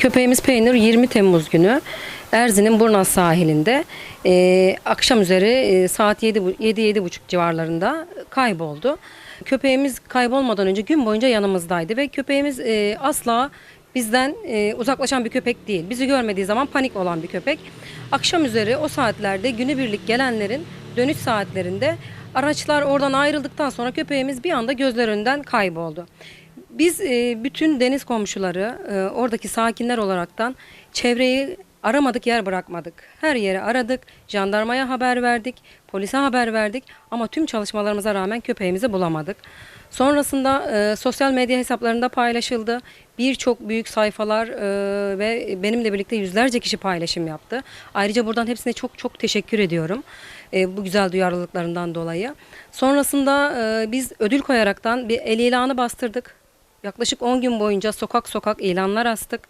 Köpeğimiz Peynir 20 Temmuz günü Erzin'in Burnaz sahilinde e, akşam üzeri e, saat 7-7.30 civarlarında kayboldu. Köpeğimiz kaybolmadan önce gün boyunca yanımızdaydı ve köpeğimiz e, asla bizden e, uzaklaşan bir köpek değil. Bizi görmediği zaman panik olan bir köpek. Akşam üzeri o saatlerde günübirlik gelenlerin dönüş saatlerinde araçlar oradan ayrıldıktan sonra köpeğimiz bir anda gözler önünden kayboldu. Biz e, bütün deniz komşuları, e, oradaki sakinler olaraktan çevreyi aramadık yer bırakmadık. Her yeri aradık, jandarmaya haber verdik, polise haber verdik ama tüm çalışmalarımıza rağmen köpeğimizi bulamadık. Sonrasında e, sosyal medya hesaplarında paylaşıldı. Birçok büyük sayfalar e, ve benimle birlikte yüzlerce kişi paylaşım yaptı. Ayrıca buradan hepsine çok çok teşekkür ediyorum. e, bu güzel duyarlılıklarından dolayı. Sonrasında e, biz ödül koyaraktan bir el ilanı bastırdık. Yaklaşık 10 gün boyunca sokak sokak ilanlar astık.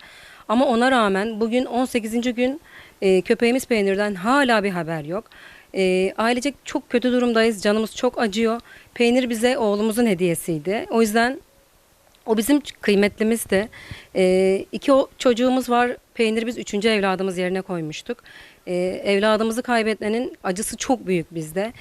Ama ona rağmen bugün 18. gün e, köpeğimiz Peynir'den hala bir haber yok. E, ailecek çok kötü durumdayız. Canımız çok acıyor. Peynir bize oğlumuzun hediyesiydi. O yüzden o bizim kıymetlimizdi. E, iki o- çocuğumuz var. Peynir biz üçüncü evladımız yerine koymuştuk. E, evladımızı kaybetmenin acısı çok büyük bizde.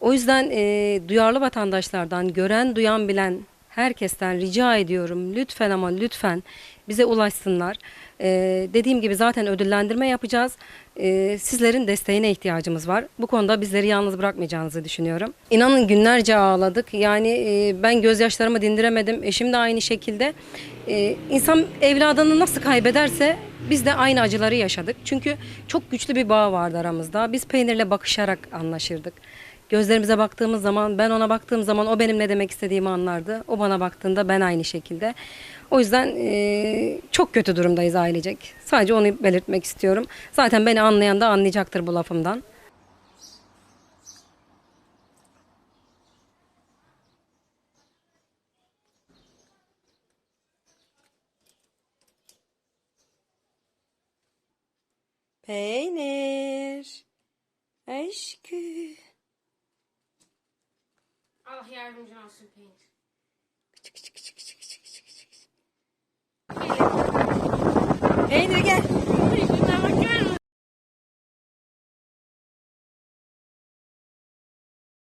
O yüzden e, duyarlı vatandaşlardan, gören, duyan, bilen herkesten rica ediyorum. Lütfen ama lütfen bize ulaşsınlar. E, dediğim gibi zaten ödüllendirme yapacağız. E, sizlerin desteğine ihtiyacımız var. Bu konuda bizleri yalnız bırakmayacağınızı düşünüyorum. İnanın günlerce ağladık. Yani e, ben gözyaşlarımı dindiremedim. Eşim de aynı şekilde. E, insan evladını nasıl kaybederse biz de aynı acıları yaşadık. Çünkü çok güçlü bir bağ vardı aramızda. Biz peynirle bakışarak anlaşırdık. Gözlerimize baktığımız zaman, ben ona baktığım zaman o benim ne demek istediğimi anlardı. O bana baktığında ben aynı şekilde. O yüzden eee, çok kötü durumdayız ailecek. Sadece onu belirtmek istiyorum. Zaten beni anlayan da anlayacaktır bu lafımdan. Peynir. Aşkı. yardımcı some Paint.